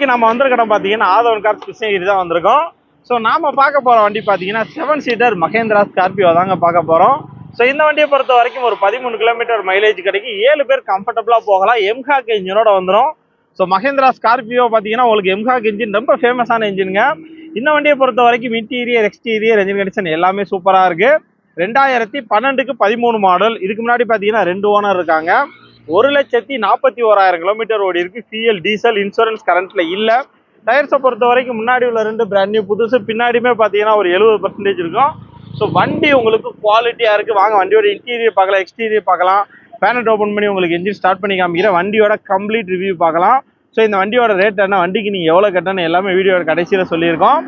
இன்னைக்கு நம்ம வந்திருக்கோம் பார்த்தீங்கன்னா ஆதவன் கார் கிருஷ்ணகிரி தான் வந்திருக்கோம். ஸோ நாம பார்க்க போற வண்டி பார்த்தீங்கன்னா செவன் சீட்டர் மகேந்திரா ஸ்கார்பியோ தாங்க பார்க்க போறோம். ஸோ இந்த வண்டியை பொறுத்த வரைக்கும் ஒரு பதிமூணு கிலோமீட்டர் மைலேஜ் கிடைக்கும். ஏழு பேர் கம்ஃபர்டபுளாக போகலாம். எம்ஹாக் இன்ஜினோட வந்துடும் ஸோ மகேந்திரா ஸ்கார்பியோ பார்த்தீங்கன்னா உங்களுக்கு எம்ஹாக் இன்ஜின் ரொம்ப ஃபேமஸான இன்ஜினுங்க இந்த வண்டியை பொறுத்த வரைக்கும் இன்டீரியர் எக்ஸ்டீரியர் இன்ஜின் கண்டிஷன் எல்லாமே சூப்பராக இருக்கு. ரெண்டாயிரத்தி பன்னெண்டுக்கு பதிமூணு மாடல் இதுக்கு முன்னாடி பார்த்தீங்கன்னா ரெண்டு ஓனர் இருக்காங்க. ஒரு லட்சத்தி நாற்பத்தி ஓராயிரம் கிலோமீட்டர் ஓடி இருக்கு. ஃபிஎல் டீசல் இன்சூரன்ஸ் கரண்ட்ல இல்லை. டயர்ஸை பொறுத்த வரைக்கும் முன்னாடி உள்ள ரெண்டு பிராண்ட் நியூ புதுசு. பின்னாடியுமே பார்த்தீங்கன்னா ஒரு எழுபது பர்சன்டேஜ் இருக்கும். ஸோ வண்டி உங்களுக்கு குவாலிட்டியாக இருக்குது வாங்க வண்டியோட இன்டீரியர் பார்க்கலாம் எக்ஸ்டீரியர் பார்க்கலாம். பேனட் ஓப்பன் பண்ணி உங்களுக்கு என்ஜின் ஸ்டார்ட் பண்ணி காமிக்கிறேன். வண்டியோட கம்ப்ளீட் ரிவ்யூ பார்க்கலாம். ஸோ இந்த வண்டியோட ரேட் என்ன வண்டிக்கு நீங்கள் எவ்வளோ கட்டணும் எல்லாமே வீடியோட கடைசியில் சொல்லியிருக்கோம்.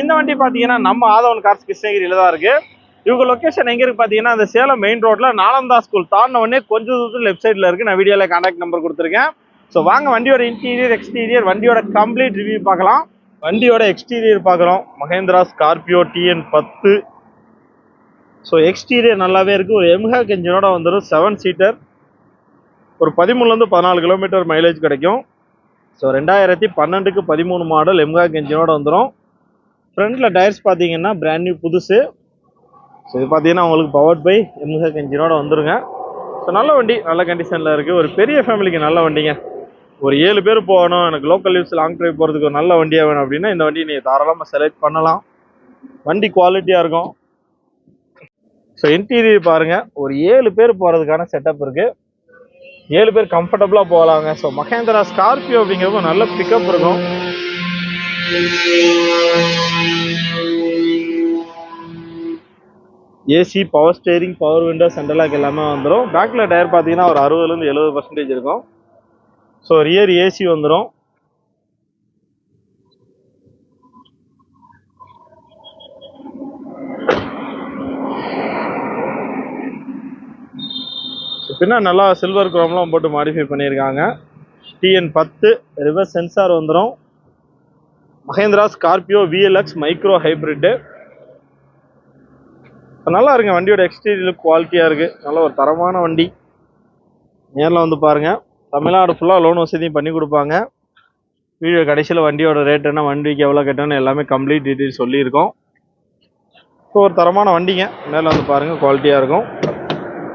இந்த வண்டி பார்த்தீங்கன்னா நம்ம ஆதவன் கார்ஸ் கிருஷ்ணகிரியில் தான் இருக்குது இவங்க லொக்கேஷன் எங்கே இருக்கு பார்த்தீங்கன்னா அந்த சேலம் மெயின் ரோட்டில் நாலந்தா ஸ்கூல் தாண்டின உடனே கொஞ்சம் தூரத்தில் லெஃப்ட் சைடில் இருக்குது நான் வீடியோவில் கான்டாக்ட் நம்பர் கொடுத்துருக்கேன். ஸோ வாங்க வண்டியோட இன்டீரியர் எக்ஸ்டீரியர் வண்டியோட கம்ப்ளீட் ரிவ்யூ பார்க்கலாம். வண்டியோட எக்ஸ்டீரியர் பார்க்குறோம். மகேந்திரா ஸ்கார்பியோ டிஎன் பத்து. ஸோ எக்ஸ்டீரியர் நல்லாவே இருக்குது ஒரு எம்ஹாக் இன்ஜினோட வந்துடும் செவன் சீட்டர் ஒரு பதிமூணுலேருந்து பதினாலு கிலோமீட்டர் மைலேஜ் கிடைக்கும். ஸோ ரெண்டாயிரத்தி பன்னெண்டுக்கு பதிமூணு மாடல் எம்ஹாக் இன்ஜினோட வந்துடும் ஃப்ரண்டில் டயர்ஸ் பார்த்தீங்கன்னா பிராண்ட் நியூ புதுசு. ஸோ இது பார்த்தீங்கன்னா உங்களுக்கு பவர்ட் பை எம்ஹெச் இன்ஜினோட வந்துருங்க. ஸோ நல்ல வண்டி நல்ல கண்டிஷனில் இருக்குது ஒரு பெரிய ஃபேமிலிக்கு நல்ல வண்டிங்க. ஒரு ஏழு பேர் போகணும். எனக்கு லோக்கல் யூஸ் லாங் ட்ரைவ் போகிறதுக்கு ஒரு நல்ல வண்டியாக வேணும் அப்படின்னா இந்த வண்டியை நீங்கள் தாராளமாக செலக்ட் பண்ணலாம். வண்டி குவாலிட்டியாக இருக்கும். ஸோ இன்டீரியர் பாருங்கள் ஒரு ஏழு பேர் போகிறதுக்கான செட்டப் இருக்குது ஏழு பேர் கம்ஃபர்டபுளாக போகலாங்க. ஸோ மகேந்திரா ஸ்கார்பியோ அப்படிங்கிறப்ப நல்ல பிக்கப் இருக்கும். AC power steering power window central lock எல்லாமே வந்துடும் பேக்கில் டயர் பார்த்தீங்கன்னா ஒரு அறுபதுலேருந்து எழுபது பர்சன்டேஜ் இருக்கும். ஸோ ரியர் ஏசி வந்துடும் பின்னா நல்லா சில்வர் குரோம்லாம் போட்டு மாடிஃபை பண்ணியிருக்காங்க. டிஎன் பத்து ரிவர்ஸ் சென்சார் வந்துடும் Mahindra Scorpio VLX micro hybrid நல்லா இருக்குங்க வண்டியோட எக்ஸ்டீரியர் குவாலிட்டியாக இருக்குது நல்ல ஒரு தரமான வண்டி. நேரில் வந்து பாருங்கள் தமிழ்நாடு ஃபுல்லாக லோன் வசதியும் பண்ணி கொடுப்பாங்க. வீடியோ கடைசியில் வண்டியோட ரேட் என்ன வண்டிக்கு எவ்வளோ கேட்டோன்னு எல்லாமே கம்ப்ளீட் டீட்டெயில் சொல்லியிருக்கோம். ஸோ ஒரு தரமான வண்டிங்க. நேரில் வந்து பாருங்கள் குவாலிட்டியாக இருக்கும்.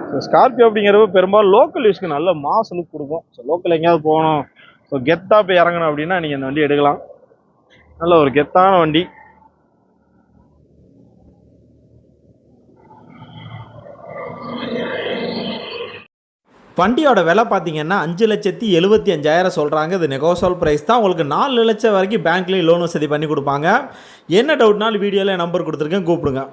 ஸோ ஸ்கார்பியோ அப்படிங்கிறப்ப பெரும்பாலும் லோக்கல் யூஸ்க்கு நல்ல மாஸ் லுக் கொடுக்கும். ஸோ லோக்கல் எங்கேயாவது போகணும். ஸோ கெத்தாக போய் இறங்கணும் அப்படின்னா நீங்கள் இந்த வண்டி எடுக்கலாம். நல்ல ஒரு கெத்தான வண்டி. வண்டியோட விலை பார்த்தீங்கன்னா அஞ்சு லட்சத்தி எழுபத்தி அஞ்சாயிரம் சொல்கிறாங்க இது நெகோசோல் ப்ரைஸ் தான். உங்களுக்கு நாலு லட்சம் வரைக்கும் பேங்க்லேயும் லோன் வசதி பண்ணி கொடுப்பாங்க. என்ன டவுட்னாலும் வீடியோவில் நம்பர் கொடுத்துருக்கேன். கூப்பிடுங்க.